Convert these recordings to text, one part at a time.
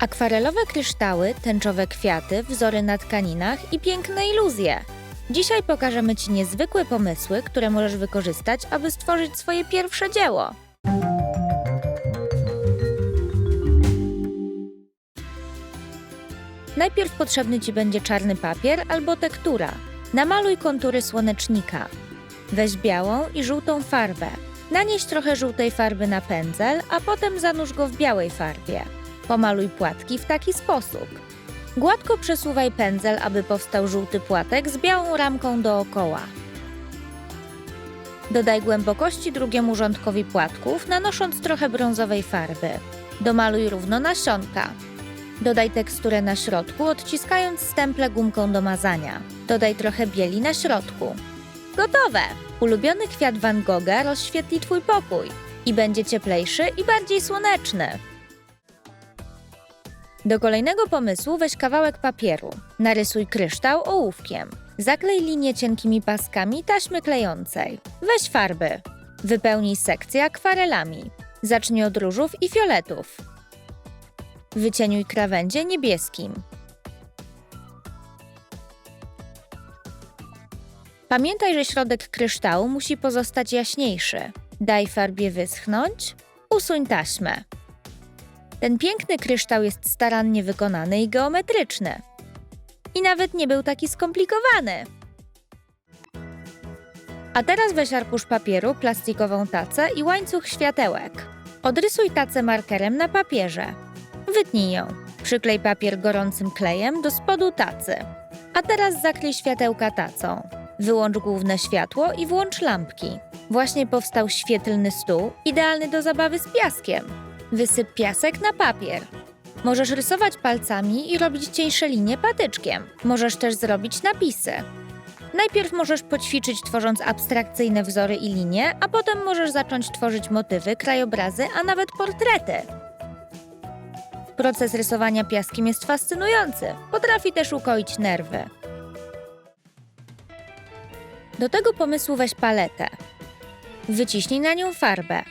Akwarelowe kryształy, tęczowe kwiaty, wzory na tkaninach i piękne iluzje. Dzisiaj pokażemy Ci niezwykłe pomysły, które możesz wykorzystać, aby stworzyć swoje pierwsze dzieło. Najpierw potrzebny Ci będzie czarny papier albo tektura. Namaluj kontury słonecznika. Weź białą i żółtą farbę. Nanieś trochę żółtej farby na pędzel, a potem zanurz go w białej farbie. Pomaluj płatki w taki sposób. Gładko przesuwaj pędzel, aby powstał żółty płatek z białą ramką dookoła. Dodaj głębokości drugiemu rządkowi płatków, nanosząc trochę brązowej farby. Domaluj równo nasionka. Dodaj teksturę na środku, odciskając stemple gumką do mazania. Dodaj trochę bieli na środku. Gotowe! Ulubiony kwiat Van Gogha rozświetli Twój pokój i będzie cieplejszy i bardziej słoneczny. Do kolejnego pomysłu weź kawałek papieru. Narysuj kryształ ołówkiem. Zaklej linię cienkimi paskami taśmy klejącej. Weź farby. Wypełnij sekcję akwarelami. Zacznij od różów i fioletów. Wycieniuj krawędzie niebieskim. Pamiętaj, że środek kryształu musi pozostać jaśniejszy. Daj farbie wyschnąć, usuń taśmę. Ten piękny kryształ jest starannie wykonany i geometryczny. I nawet nie był taki skomplikowany. A teraz weź arkusz papieru, plastikową tacę i łańcuch światełek. Odrysuj tacę markerem na papierze. Wytnij ją. Przyklej papier gorącym klejem do spodu tacy. A teraz zaklej światełka tacą. Wyłącz główne światło i włącz lampki. Właśnie powstał świetlny stół, idealny do zabawy z piaskiem. Wysyp piasek na papier. Możesz rysować palcami i robić cieńsze linie patyczkiem. Możesz też zrobić napisy. Najpierw możesz poćwiczyć tworząc abstrakcyjne wzory i linie, a potem możesz zacząć tworzyć motywy, krajobrazy, a nawet portrety. Proces rysowania piaskiem jest fascynujący. Potrafi też ukoić nerwy. Do tego pomysłu weź paletę. Wyciśnij na nią farbę.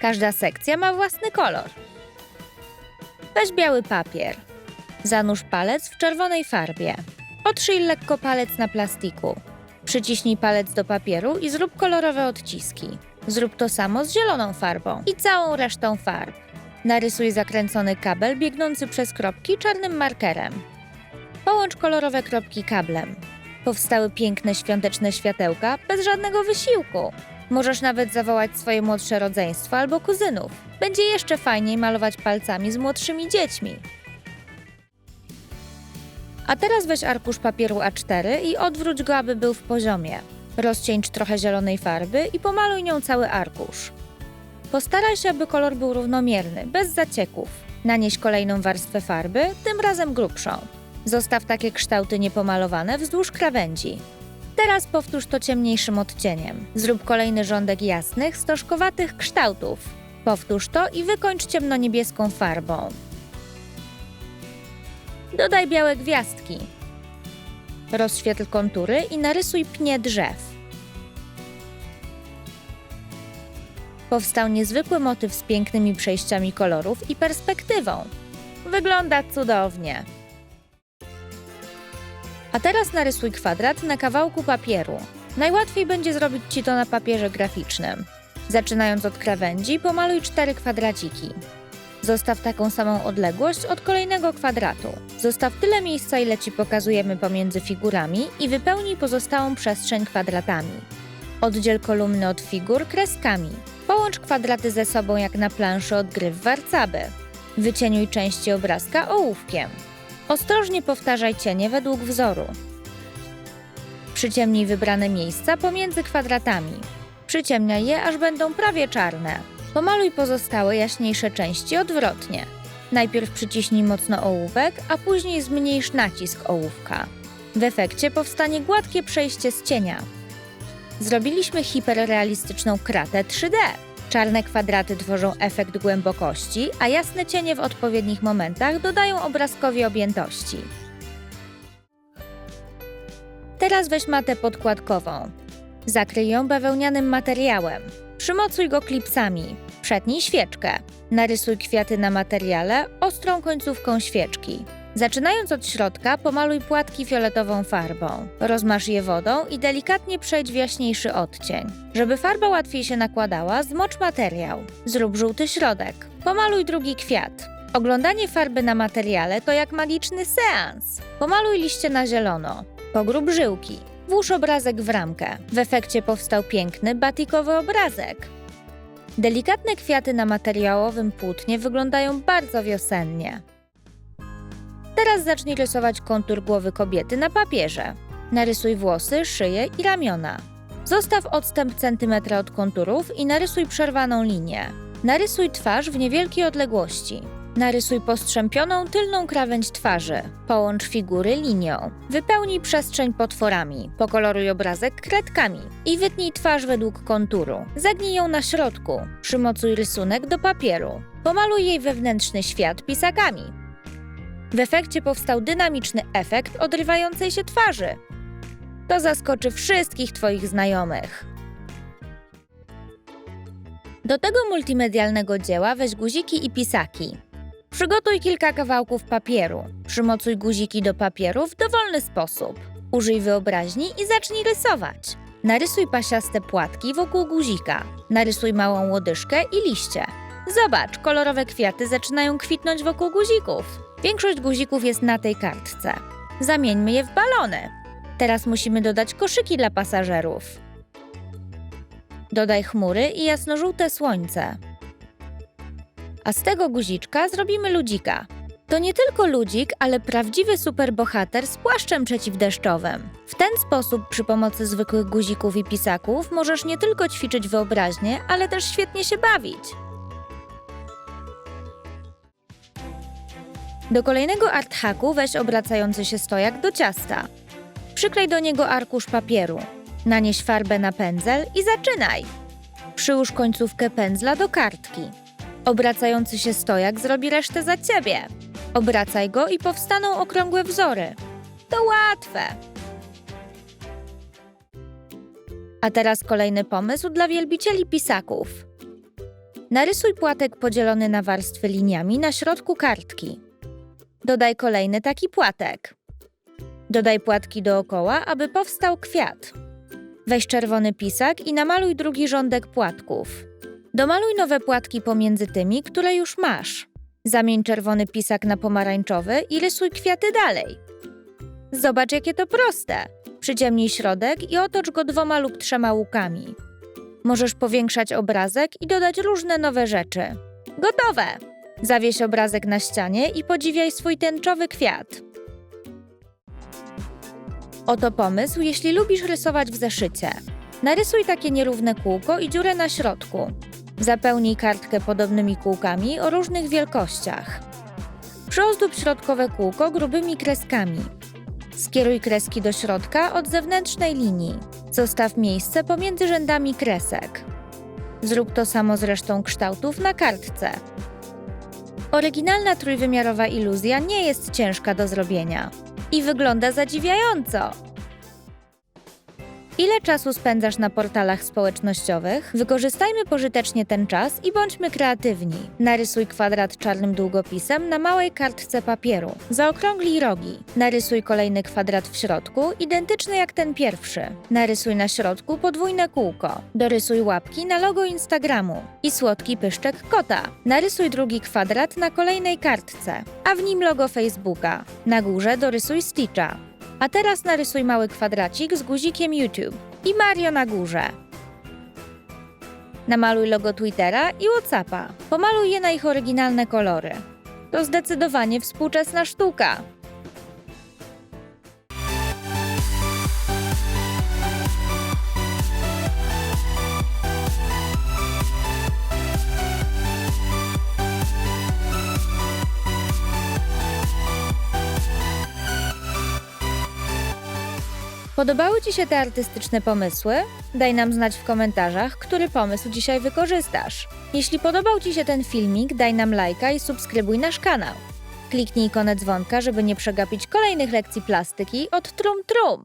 Każda sekcja ma własny kolor. Weź biały papier. Zanurz palec w czerwonej farbie. Otrzyj lekko palec na plastiku. Przyciśnij palec do papieru i zrób kolorowe odciski. Zrób to samo z zieloną farbą i całą resztą farb. Narysuj zakręcony kabel biegnący przez kropki czarnym markerem. Połącz kolorowe kropki kablem. Powstały piękne świąteczne światełka bez żadnego wysiłku. Możesz nawet zawołać swoje młodsze rodzeństwo albo kuzynów. Będzie jeszcze fajniej malować palcami z młodszymi dziećmi. A teraz weź arkusz papieru A4 i odwróć go, aby był w poziomie. Rozcieńcz trochę zielonej farby i pomaluj nią cały arkusz. Postaraj się, aby kolor był równomierny, bez zacieków. Nanieś kolejną warstwę farby, tym razem grubszą. Zostaw takie kształty niepomalowane wzdłuż krawędzi. Teraz powtórz to ciemniejszym odcieniem. Zrób kolejny rządek jasnych, stożkowatych kształtów. Powtórz to i wykończ ciemnoniebieską farbą. Dodaj białe gwiazdki. Rozświetl kontury i narysuj pnie drzew. Powstał niezwykły motyw z pięknymi przejściami kolorów i perspektywą. Wygląda cudownie. A teraz narysuj kwadrat na kawałku papieru. Najłatwiej będzie zrobić Ci to na papierze graficznym. Zaczynając od krawędzi, pomaluj cztery kwadraciki. Zostaw taką samą odległość od kolejnego kwadratu. Zostaw tyle miejsca, ile Ci pokazujemy pomiędzy figurami i wypełnij pozostałą przestrzeń kwadratami. Oddziel kolumny od figur kreskami. Połącz kwadraty ze sobą jak na planszy od gry w warcaby. Wycieniuj części obrazka ołówkiem. Ostrożnie powtarzaj cienie według wzoru. Przyciemnij wybrane miejsca pomiędzy kwadratami. Przyciemniaj je, aż będą prawie czarne. Pomaluj pozostałe jaśniejsze części odwrotnie. Najpierw przyciśnij mocno ołówek, a później zmniejsz nacisk ołówka. W efekcie powstanie gładkie przejście z cienia. Zrobiliśmy hiperrealistyczną kratę 3D. Czarne kwadraty tworzą efekt głębokości, a jasne cienie w odpowiednich momentach dodają obrazkowi objętości. Teraz weź matę podkładkową. Zakryj ją bawełnianym materiałem. Przymocuj go klipsami. Przetnij świeczkę. Narysuj kwiaty na materiale ostrą końcówką świeczki. Zaczynając od środka, pomaluj płatki fioletową farbą. Rozmasz je wodą i delikatnie przejdź w jaśniejszy odcień. Żeby farba łatwiej się nakładała, zmocz materiał. Zrób żółty środek. Pomaluj drugi kwiat. Oglądanie farby na materiale to jak magiczny seans. Pomaluj liście na zielono. Pogrób żyłki. Włóż obrazek w ramkę. W efekcie powstał piękny, batikowy obrazek. Delikatne kwiaty na materiałowym płótnie wyglądają bardzo wiosennie. Teraz zacznij rysować kontur głowy kobiety na papierze. Narysuj włosy, szyję i ramiona. Zostaw odstęp centymetra od konturów i narysuj przerwaną linię. Narysuj twarz w niewielkiej odległości. Narysuj postrzępioną tylną krawędź twarzy. Połącz figury linią. Wypełnij przestrzeń potworami. Pokoloruj obrazek kredkami. I wytnij twarz według konturu. Zagnij ją na środku. Przymocuj rysunek do papieru. Pomaluj jej wewnętrzny świat pisakami. W efekcie powstał dynamiczny efekt odrywającej się twarzy. To zaskoczy wszystkich Twoich znajomych. Do tego multimedialnego dzieła weź guziki i pisaki. Przygotuj kilka kawałków papieru. Przymocuj guziki do papieru w dowolny sposób. Użyj wyobraźni i zacznij rysować. Narysuj pasiaste płatki wokół guzika. Narysuj małą łodyżkę i liście. Zobacz, kolorowe kwiaty zaczynają kwitnąć wokół guzików. Większość guzików jest na tej kartce. Zamieńmy je w balony. Teraz musimy dodać koszyki dla pasażerów. Dodaj chmury i jasnożółte słońce. A z tego guziczka zrobimy ludzika. To nie tylko ludzik, ale prawdziwy superbohater z płaszczem przeciwdeszczowym. W ten sposób przy pomocy zwykłych guzików i pisaków możesz nie tylko ćwiczyć wyobraźnię, ale też świetnie się bawić. Do kolejnego arthaku weź obracający się stojak do ciasta. Przyklej do niego arkusz papieru. Nanieś farbę na pędzel i zaczynaj. Przyłóż końcówkę pędzla do kartki. Obracający się stojak zrobi resztę za ciebie. Obracaj go i powstaną okrągłe wzory. To łatwe. A teraz kolejny pomysł dla wielbicieli pisaków. Narysuj płatek podzielony na warstwy liniami na środku kartki. Dodaj kolejny taki płatek. Dodaj płatki dookoła, aby powstał kwiat. Weź czerwony pisak i namaluj drugi rządek płatków. Domaluj nowe płatki pomiędzy tymi, które już masz. Zamień czerwony pisak na pomarańczowy i rysuj kwiaty dalej. Zobacz, jakie to proste. Przyciemnij środek i otocz go dwoma lub trzema łukami. Możesz powiększać obrazek i dodać różne nowe rzeczy. Gotowe! Zawieś obrazek na ścianie i podziwiaj swój tęczowy kwiat. Oto pomysł, jeśli lubisz rysować w zeszycie. Narysuj takie nierówne kółko i dziurę na środku. Zapełnij kartkę podobnymi kółkami o różnych wielkościach. Przyozdób środkowe kółko grubymi kreskami. Skieruj kreski do środka od zewnętrznej linii. Zostaw miejsce pomiędzy rzędami kresek. Zrób to samo z resztą kształtów na kartce. Oryginalna trójwymiarowa iluzja nie jest ciężka do zrobienia i wygląda zadziwiająco. Ile czasu spędzasz na portalach społecznościowych? Wykorzystajmy pożytecznie ten czas i bądźmy kreatywni. Narysuj kwadrat czarnym długopisem na małej kartce papieru. Zaokrąglij rogi. Narysuj kolejny kwadrat w środku, identyczny jak ten pierwszy. Narysuj na środku podwójne kółko. Dorysuj łapki na logo Instagramu i słodki pyszczek kota. Narysuj drugi kwadrat na kolejnej kartce, a w nim logo Facebooka. Na górze dorysuj Stitcha. A teraz narysuj mały kwadracik z guzikiem YouTube i Mario na górze. Namaluj logo Twittera i Whatsappa. Pomaluj je na ich oryginalne kolory. To zdecydowanie współczesna sztuka. Podobały Ci się te artystyczne pomysły? Daj nam znać w komentarzach, który pomysł dzisiaj wykorzystasz. Jeśli podobał Ci się ten filmik, daj nam lajka i subskrybuj nasz kanał. Kliknij ikonę dzwonka, żeby nie przegapić kolejnych lekcji plastyki od Trum Trum.